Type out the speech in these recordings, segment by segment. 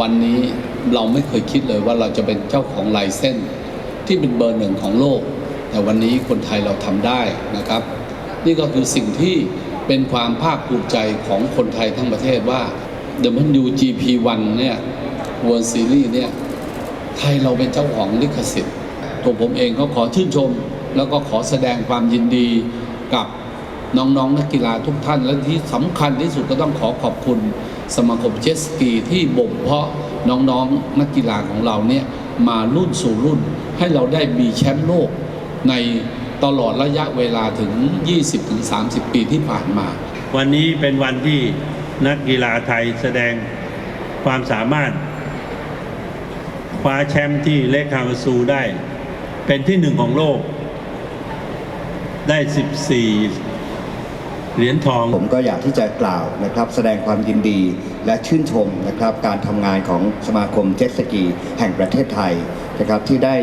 วันนี้เราไม่เคยคิดเลยว่าเราจะเป็นเจ้าของลายเส้น ที่เป็นเบอร์หนึ่งของโลก แต่วันนี้คนไทยเราทำได้นะครับ นี่ก็คือสิ่งที่เป็นความภาคภูมิใจของคนไทยทั้งประเทศว่า WGP1 เนี่ย World Series เนี่ย ไทยเราเป็นเจ้าของลิขสิทธิ์ตัวผมเองก็ขอชื่นชม แล้วก็ขอแสดงความยินดีกับ น้องๆนนักกีฬาทุกท่าน และที่สำคัญที่สุดก็ต้องขอขอบคุณสมาคมเจสกีที่บ่มเพาะน้องๆนนักกีฬาของเราเนี่ยมารุ่นสู่รุ่น ให้เราได้มีแชมป์โลกในตลอดระยะเวลาถึง 20-30 ปีที่ผ่านมา วันนี้เป็นวันที่นักกีฬาไทยแสดงความสามารถคว้าแชมป์ที่เลคคาวาซูได้ เป็นที่หนึ่งของโลกได้ 14 เหรียญทอง ผมก็อยากที่จะกล่าวนะครับ แสดงความยินดีและชื่นชมนะครับ การทำงานของสมาคมเจ็ตสกีแห่งประเทศไทยนะครับที่ได้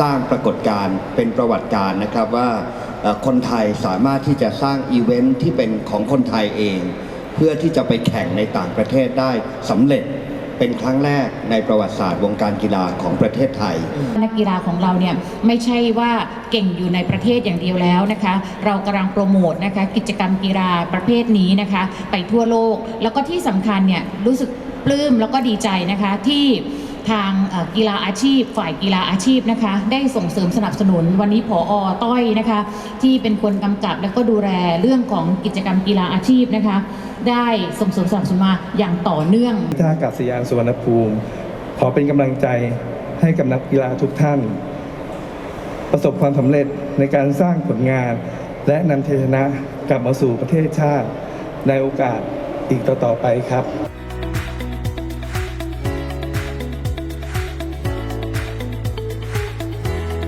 สร้างปรากฏการณ์เป็นประวัติการนะครับว่าคนไทยสามารถที่จะสร้างอีเวนท์ที่เป็นของคนไทยเอง เพื่อที่จะไปแข่งในต่างประเทศได้สำเร็จ เป็นครั้งแรกในประวัติศาสตร์วงการกีฬาของประเทศไทย นักกีฬาของเราเนี่ยไม่ใช่ว่าเก่งอยู่ในประเทศอย่างเดียวแล้วนะคะ เรากำลังโปรโมทนะคะกิจกรรมกีฬาประเภทนี้นะคะ ไปทั่วโลก แล้วก็ที่สำคัญเนี่ยรู้สึกปลื้มแล้วก็ดีใจนะคะที่ ทางกีฬาอาชีพ ฝ่ายกีฬาอาชีพนะคะ ได้ส่งเสริมสนับสนุนวันนี้ผออต้อยนะคะ ที่เป็นคนกำกับและก็ดูแลเรื่องของกิจกรรมกีฬาอาชีพนะคะ ได้ส่งเสริมสนับสนุนมาอย่างต่อเนื่องท่าอากาศยานสุวรรณภูมิ ขอเป็นกำลังใจให้กับนักกีฬาทุกท่าน ประสบความสำเร็จในการสร้างผลงาน และนำชัยชนะกลับมาสู่ประเทศชาติในโอกาสอีกต่อๆไปครับ